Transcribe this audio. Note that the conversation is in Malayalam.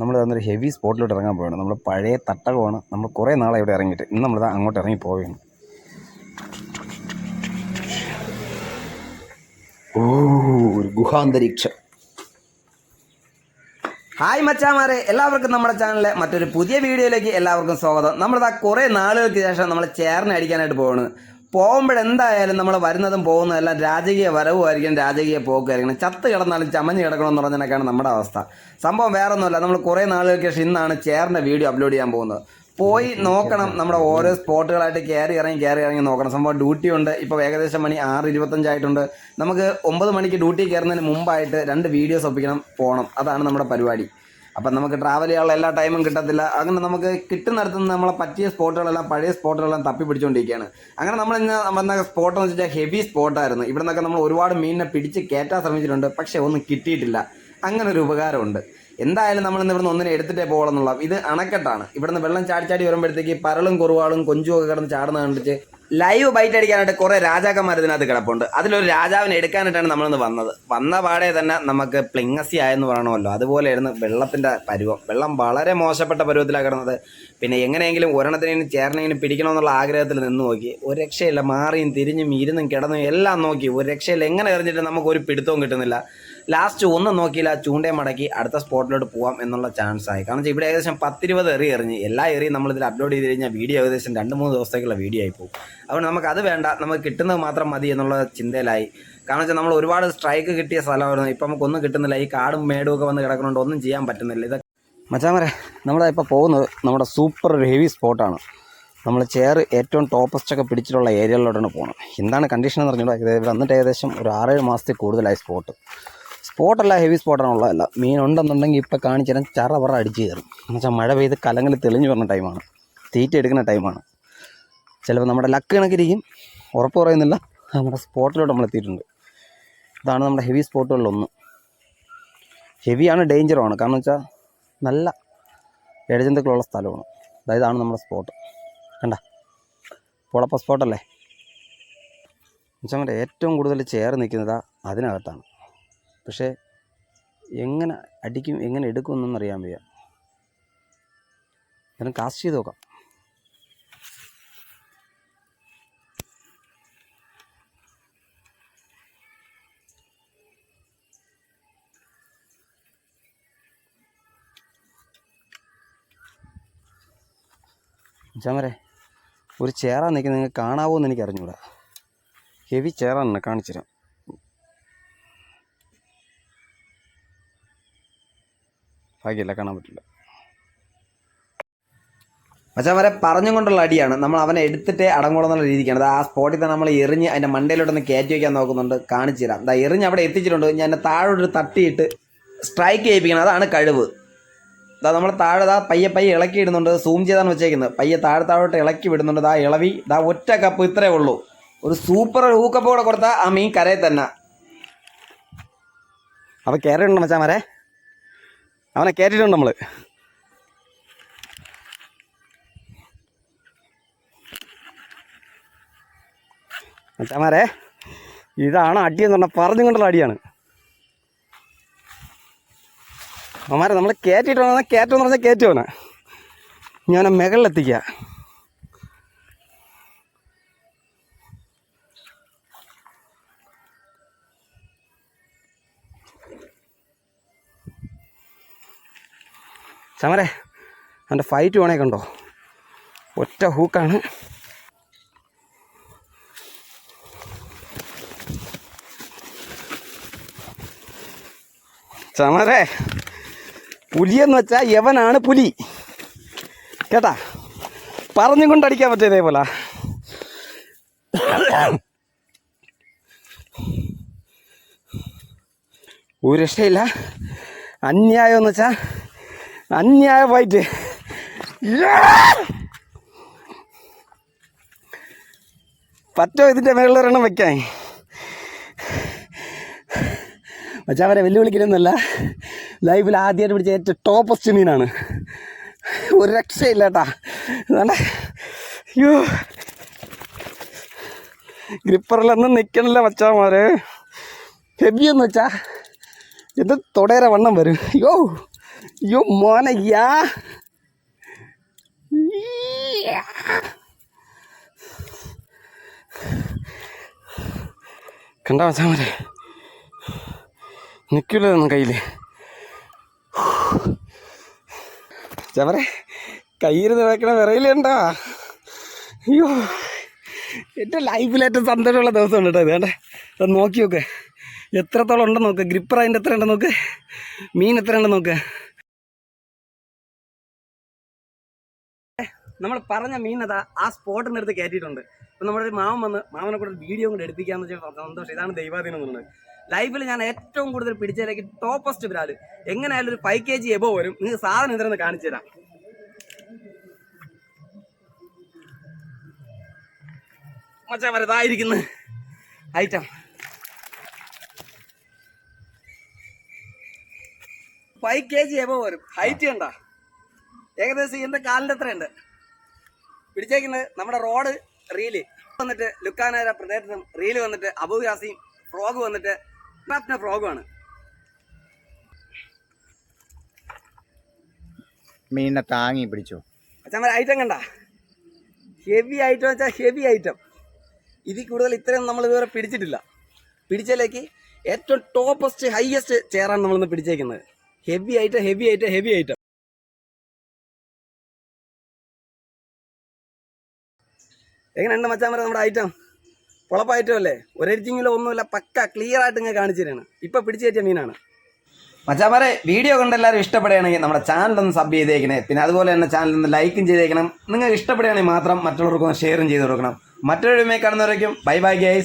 നമ്മൾ തന്നൊരു ഹെവി സ്പോട്ടിലോട്ട് ഇറങ്ങാൻ പോവുകയാണ് നമ്മൾ പഴയ തട്ടകമാണ്. നമ്മൾ കുറേ നാളെ ഇവിടെ ഇറങ്ങിയിട്ട്. ഇന്ന് നമ്മളിത് അങ്ങോട്ട് ഇറങ്ങി പോവുകയാണ്. ഓ ഒരു ഗുഹാന്തരീക്ഷം. ഹായ് മച്ചാമാരെ. എല്ലാവർക്കും നമ്മുടെ ചാനലിലെ മറ്റൊരു പുതിയ വീഡിയോയിലേക്ക് എല്ലാവർക്കും സ്വാഗതം. നമ്മളിതാ കുറേ നാളുകൾക്ക് ശേഷം നമ്മൾ ചേർന്ന് അടിക്കാനായിട്ട് പോവാണ്. പോകുമ്പോഴെന്തായാലും നമ്മൾ വരുന്നതും പോകുന്നതെല്ലാം രാജകീയ വരവുമായിരിക്കും രാജകീയ പോക്കുമായിരിക്കണം ചത്ത് കിടന്നാലും ചമഞ്ഞ് കിടക്കണമെന്ന് പറഞ്ഞതിനൊക്കെയാണ് നമ്മുടെ അവസ്ഥ. സംഭവം വേറെ ഒന്നുമല്ല നമ്മൾ കുറേ നാളുകൾക്ക് ശേഷം ഇന്നാണ് ചേറിന്റെ വീഡിയോ അപ്ലോഡ് ചെയ്യാൻ പോകുന്നത്. പോയി നോക്കണം നമ്മുടെ ഓരോ സ്പോട്ടുകളായിട്ട് കയറി ഇറങ്ങി കയറി ഇറങ്ങി നോക്കണം. സംഭവം ഡ്യൂട്ടി ഉണ്ട്. ഇപ്പോൾ ഏകദേശം മണി ആറ് ഇരുപത്തഞ്ചായിട്ടുണ്ട്. നമുക്ക് ഒമ്പത് മണിക്ക് ഡ്യൂട്ടി കയറുന്നതിന് മുമ്പായിട്ട് രണ്ട് വീഡിയോസ് ഒപ്പിക്കണം പോകണം അതാണ് നമ്മുടെ പരിപാടി. അപ്പം നമുക്ക് ട്രാവൽ ചെയ്യാനുള്ള എല്ലാ ടൈമും കിട്ടത്തില്ല. അങ്ങനെ നമുക്ക് കിട്ടുന്നിടത്ത് നിന്ന് നമ്മളെ പറ്റിയ സ്പോട്ടുകളെല്ലാം പഴയ സ്പോട്ടുകളെല്ലാം തപ്പി പിടിച്ചുകൊണ്ടിരിക്കുകയാണ് അങ്ങനെ നമ്മൾ ഇന്ന് വന്ന സ്പോട്ട് എന്ന് വെച്ചാൽ ഹെവി സ്പോട്ടായിരുന്നു ഇവിടെ നിന്നൊക്കെ നമ്മൾ ഒരുപാട് മീനിനെ പിടിച്ച് കയറ്റാൻ ശ്രമിച്ചിട്ടുണ്ട്. പക്ഷേ ഒന്നും കിട്ടിയിട്ടില്ല. അങ്ങനെ ഒരു ഉപകാരമുണ്ട്. എന്തായാലും നമ്മൾ ഇന്ന് ഇവിടുന്ന് ഒന്നിനെ എടുത്തിട്ടേ പോകണം എന്നുള്ള ഇത് അണക്കെട്ടാണ്. ഇവിടുന്ന് വെള്ളം ചാടി ചാടി വരുമ്പോഴത്തേക്ക് പരളും കുറവാളും കൊഞ്ചും ഒക്കെ കിടന്ന് ചാടുന്ന കണ്ടിട്ട് ലൈവ് ബൈറ്റ് അടിക്കാനായിട്ട് കുറേ രാജാക്കന്മാർ ഇതിനകത്ത് കിടപ്പുണ്ട്. അതിലൊരു രാജാവിനെ എടുക്കാനായിട്ടാണ് നമ്മളിന്ന് വന്നത്. വന്ന പാടെ തന്നെ നമുക്ക് പ്ലിങ്ങസി ആയെന്ന് പറയണമല്ലോ. അതുപോലെയായിരുന്നു വെള്ളത്തിന്റെ പരുവം. വെള്ളം വളരെ മോശപ്പെട്ട പരുവത്തിലാണ് കിടന്നത്. പിന്നെ എങ്ങനെയെങ്കിലും ഒരെണ്ണത്തിനും ചേർന്നെങ്കിലും പിടിക്കണമെന്നുള്ള ആഗ്രഹത്തിൽ നിന്ന് നോക്കി. ഒരു രക്ഷയില്ല. മാറിയും തിരിഞ്ഞും ഇരുന്നും കിടന്നും എല്ലാം നോക്കി. ഒരു രക്ഷയില്ല. എങ്ങനെ എറിഞ്ഞിട്ട് നമുക്ക് ഒരു പിടുത്തവും കിട്ടുന്നില്ല. ലാസ്റ്റ് ഒന്നും നോക്കിയില്ല ചൂണ്ടയും മടക്കി അടുത്ത സ്പോട്ടിലോട്ട് പോകാം എന്നുള്ള ചാൻസ് ആയി. കാരണം ഇവിടെ ഏകദേശം പത്തിരുപത് എറി എറിഞ്ഞ് എല്ലാ എറിയും നമ്മളിതിൽ അപ്ലോഡ് ചെയ്ത് കഴിഞ്ഞാൽ വീഡിയോ ഏകദേശം രണ്ട് മൂന്ന് ദിവസത്തേക്കുള്ള വീഡിയോ ആയി പോകും. അതുകൊണ്ട് നമുക്ക് അത് വേണ്ട നമുക്ക് കിട്ടുന്നത് മാത്രം മതി എന്നുള്ള ചിന്തയിലായി. കാരണം വെച്ചാൽ നമ്മൾ ഒരുപാട് സ്ട്രൈക്ക് കിട്ടിയ സ്ഥലമായിരുന്നു. ഇപ്പം നമുക്കൊന്നും കിട്ടുന്നില്ല. ഈ കാടും മേടും ഒക്കെ വന്ന് കിടക്കുന്നുണ്ട് ഒന്നും ചെയ്യാൻ പറ്റുന്നില്ല. ഇത് മച്ചാമരെ ഇപ്പോൾ പോകുന്നത് നമ്മുടെ സൂപ്പർ ഹെവി സ്പോട്ടാണ് നമ്മൾ ചെയർ ഏറ്റവും ടോപ്പസ്റ്റ് ഒക്കെ പിടിച്ചിട്ടുള്ള ഏരിയകളിലോട്ടാണ് പോകുന്നത് എന്താണ് കണ്ടീഷൻ എന്ന് പറഞ്ഞാൽ വന്നിട്ട് ഏകദേശം ഒരു ആറേഴ് മാസത്തിൽ കൂടുതലായി സ്പോട്ട് സ്പോട്ടല്ല ഹെവി സ്പോട്ടാണുള്ളതല്ല മീൻ ഉണ്ടെന്നുണ്ടെങ്കിൽ ഇപ്പം കാണിച്ചു തരാൻ ചറ പറ അടിച്ച് കയറും. എന്നുവെച്ചാൽ മഴ പെയ്ത് കലങ്ങൾ തെളിഞ്ഞു വരുന്ന ടൈമാണ് തീറ്റ എടുക്കുന്ന ടൈമാണ് ചിലപ്പോൾ നമ്മുടെ ലക്ക് കണക്കിരിക്കും. ഉറപ്പ് പറയുന്നില്ല. നമ്മുടെ സ്പോട്ടിലോട്ട് നമ്മൾ എത്തിയിട്ടുണ്ട്. ഇതാണ് നമ്മുടെ ഹെവി സ്പോട്ടുകളിലൊന്ന് ഹെവിയാണ് ഡേഞ്ചറുമാണ് കാരണം വെച്ചാൽ നല്ല ഇഴജന്തുക്കളുള്ള സ്ഥലമാണ്. അതായത് ഇതാണ് നമ്മുടെ സ്പോട്ട്. കണ്ട? പൊളപ്പ സ്പോട്ടല്ലേ? വെച്ചാൽ ഏറ്റവും കൂടുതൽ ചേർ നിൽക്കുന്നത് അതിനകത്താണ്. പക്ഷേ എങ്ങനെ അടിക്കും എങ്ങനെ എടുക്കുമെന്നൊന്നും അറിയാൻ വയ്യ. ഞാൻ കാസ്റ്റ് ചെയ്ത് നോക്കാം. ചമരെ ഒരു ചേറാൻ നിൽക്കുന്നത് നിങ്ങൾക്ക് കാണാവോ എന്ന് എനിക്ക് അറിഞ്ഞൂടാ ഹെവി ചേറാണ് കാണിച്ചു തരാം ഭാഗ്യമില്ല കാണാൻ പറ്റില്ല. മച്ചാമാരെ പറഞ്ഞും കൊണ്ടുള്ള അടിയാണ്. നമ്മൾ അവനെ എടുത്തിട്ടേ അടങ്ങോളം എന്നുള്ള രീതിക്കാണ്. അത് ആ സ്പോട്ടിൽ തന്നെ നമ്മൾ എറിഞ്ഞ് അതിന്റെ മണ്ടയിലോട്ടൊന്ന് കയറ്റി വയ്ക്കാൻ നോക്കുന്നുണ്ട് കാണിച്ചു തരാം ദാ എറിഞ്ഞ് അവിടെ എത്തിച്ചിട്ടുണ്ട്. ഞാൻ താഴോട്ട് തട്ടിയിട്ട് സ്ട്രൈക്ക് ചെയ്യിപ്പിക്കണം. അതാണ് കഴിവ്. ദാ നമ്മൾ താഴെ ദാ പയ്യെ പയ്യെ ഇളക്കി ഇടുന്നുണ്ട്. സൂം ചെയ്താണ് വെച്ചേക്കുന്നത്. പയ്യെ താഴെ താഴോട്ട് ഇളക്കി വിടുന്നുണ്ട്. ദാ ഇളവി. ദാ ഒറ്റ കപ്പ് ഇത്രേ ഉള്ളൂ. ഒരു സൂപ്പർ ഹൂക്കപ്പ് കൂടെ കൊടുത്താൽ ആ മീൻ കരയിൽ തന്നെ. അപ്പോൾ കയറിയിട്ടുണ്ട് മച്ചാമാരെ? അവനെ കയറ്റിട്ടുണ്ട് നമ്മൾ മച്ചാമാരെ ഇതാണ് അടിയെന്ന് പറഞ്ഞാൽ പറഞ്ഞും കൊണ്ടുള്ള അടിയാണ്. അമ്മമാരെ നമ്മൾ കയറ്റിട്ടുണ്ടെന്ന് കയറ്റമെന്ന് പറഞ്ഞാൽ കയറ്റുവനെ ഞാൻ മുകളിലെത്തിക്കുക. ചമരെ അവന്റെ ഫൈറ്റ് വേണേ കണ്ടോ? ഒറ്റ ഹൂക്കാണ് ചമരെ പുലിയെന്ന് വെച്ചാൽ യവനാണ് പുലി. കേട്ടാ? പറഞ്ഞും കൊണ്ടടിക്കാൻ പറ്റും ഇതേപോലെ. ഒരു രക്ഷയില്ല. അന്യായം എന്ന് വെച്ചാൽ അന്യായമായിട്ട്. പറ്റോ ഇതിന്റെ മേളിലൊരെണ്ണം വെക്കാൻ? അവരെ വെല്ലുവിളിക്കലൊന്നുമല്ല. ലൈഫിൽ ആദ്യമായിട്ട് പിടിച്ച ഏറ്റവും ടോപ്പസ്റ്റ് മീനാണ്. ഒരു രക്ഷയില്ല കേട്ടാ അയ്യോ ഗ്രിപ്പറിലൊന്നും നിൽക്കണില്ല മച്ചാമാർ ഹെബിയെന്ന് വെച്ചാൽ വെച്ചാ. ഇത് തൊടേരെ വണ്ണം വരും. അയ്യോ അയ്യോ മോനയ്യാ കണ്ട മച്ചാമരെ നിൽക്കില്ലൊന്നും കയ്യിൽ ചവരെ കയ്യിൽ നിറക്കണ വിറയിലുണ്ടോ അയ്യോ എന്റെ ലൈഫിൽ ഏറ്റവും സന്തോഷമുള്ള ദിവസമുണ്ട് കേട്ടോ ഇത്. വേണ്ടേ അത് നോക്കി നോക്ക്. എത്രത്തോളം ഉണ്ടെന്ന് നോക്ക്. ഗ്രിപ്പർ അതിന്റെ എത്ര ഉണ്ടെന്ന് നോക്ക്. മീൻ എത്ര ഉണ്ടെന്ന് നോക്ക്. നമ്മൾ പറഞ്ഞ മീൻ അതാ ആ സ്പോട്ടിന്റെ അടുത്ത് കയറ്റിയിട്ടുണ്ട്. അപ്പം നമ്മുടെ മാമൻ വന്ന് മാമനെ കൂടെ വീഡിയോ കൂടെ എടുപ്പിക്കാന്ന് വെച്ചാൽ സന്തോഷം. ഇതാണ് ദൈവാധീനം എന്നുള്ളത് ലൈഫിൽ ഞാൻ ഏറ്റവും കൂടുതൽ പിടിച്ചതിലേക്ക് ടോപ്പസ്റ്റ് ബ്രാൽ എങ്ങനെയായാലും ഒരു ഫൈവ് കെ ജി എബോ വരും. നിങ്ങൾക്ക് സാധനം ഇതിനൊന്ന് കാണിച്ചു തരാം. മച്ചാ വരതായിരിക്കുന്നു item five K G above വരും. ഹൈറ്റ് കണ്ട? ഏകദേശം എന്റെ കാലിന്റെ അത്രയുണ്ട്. പിടിച്ചേക്കുന്നത് നമ്മുടെ റോഡ് റീൽ വന്നിട്ട് ലുക്കാനാര പ്രദേശം റീൽ വന്നിട്ട് അബുയാസിയും ഫ്രോഗ് വന്നിട്ട് ക്രാഫ്റ്റിന്റെ ഫ്രോഗുമാണ് മീനിനെ താങ്ങി പിടിച്ചു. അച്ഛൻ ഐറ്റം കണ്ട? ഹെവി ഐറ്റം വെച്ചാൽ ഹെവി ഐറ്റം ഇതിൽ കൂടുതൽ ഇത്രയും നമ്മൾ ഇതുവരെ പിടിച്ചിട്ടില്ല. പിടിച്ചതിലേക്ക് ഏറ്റവും ടോപ്പസ്റ്റ് ഹയസ്റ്റ് ചെയറാണ് നമ്മളിന്ന് പിടിച്ചേക്കുന്നത്. Heavy item heavy item heavy item എങ്ങനെയുണ്ട് മച്ചാൻ പറയാം നമ്മുടെ ഐറ്റം പൊളപ്പ അല്ലേ ഒരെഡിറ്റിങ്ങിലോ ഒന്നുമില്ല. പക്ക ക്ലിയർ ആയിട്ട് ഇങ്ങനെ കാണിച്ചു തരാണ്. ഇപ്പം പിടിച്ചു കയറ്റിയ മീനാണ്. മച്ചാമാരെ വീഡിയോ കണ്ട് എല്ലാവരും ഇഷ്ടപ്പെടുകയാണെങ്കിൽ നമ്മുടെ ചാനൽ ഒന്ന് സബ് ചെയ്തേക്കണേ. പിന്നെ അതുപോലെ തന്നെ ചാനൽ ഒന്ന് ലൈക്കും ചെയ്തേക്കണം. നിങ്ങൾക്ക് ഇഷ്ടപ്പെടുകയാണെങ്കിൽ മാത്രം മറ്റുള്ളവർക്കൊന്ന് ഷെയറും ചെയ്ത് കൊടുക്കണം. മറ്റൊരു കാണുന്നവരേക്കും ബൈ ബൈ ഗൈസ്